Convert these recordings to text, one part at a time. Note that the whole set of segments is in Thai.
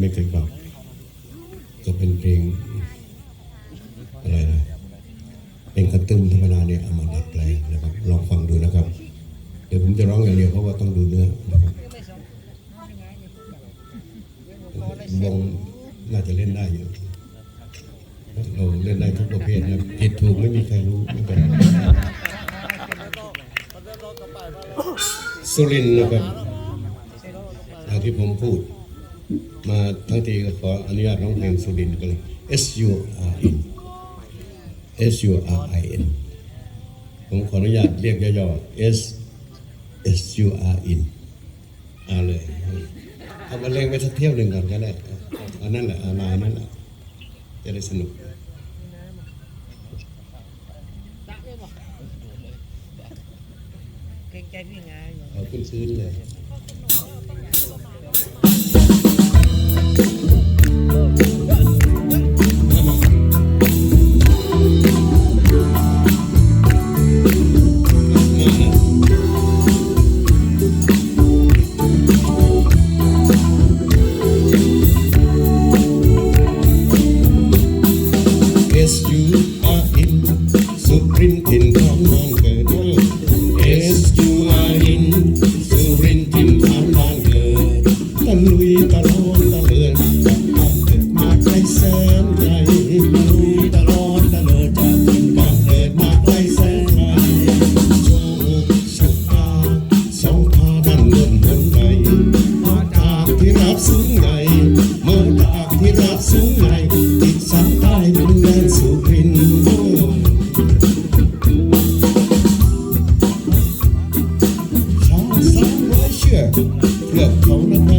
ไม่เคยฟังก็เป็นเพลงอะไรนะเป็นกระตุ้มธรรมดาเนี่ยเอามาดัดแปลงนะครับลองฟังดูนะครับ เดี๋ยวผมจะร้องอย่างเดียวเพราะว่าต้องดูเนื้อนะครับวงน่าจะเล่นได้อยู่เราเล่นได้ทุกประเภทนะผิดถูกไม่มีใครรู้ไม่เป็นสุรินนะครับที่ผมพูด มาทั้งทีก็ขออนุญาตร้องเพลงสุรินก็เลย S U R I N S U R I N ผมขออนุญาตเรียกย่อๆ S S U R I N เอาเลยเอามาเลงไปสักเที่ยวหนึ่งก่อนก็ได้อันนั้นแหละอาลายนั่นแหละจะได้สนุกเอาขึ้นซื้อเลย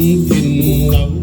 天高。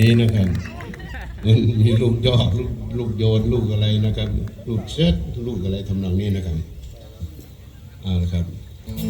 นี้นะครับมีลูกยอกลูกโยนลูกอะไรนะครับ ลูกเช็ดลูกอะไรทำนองนี้นะครับเอาละครับ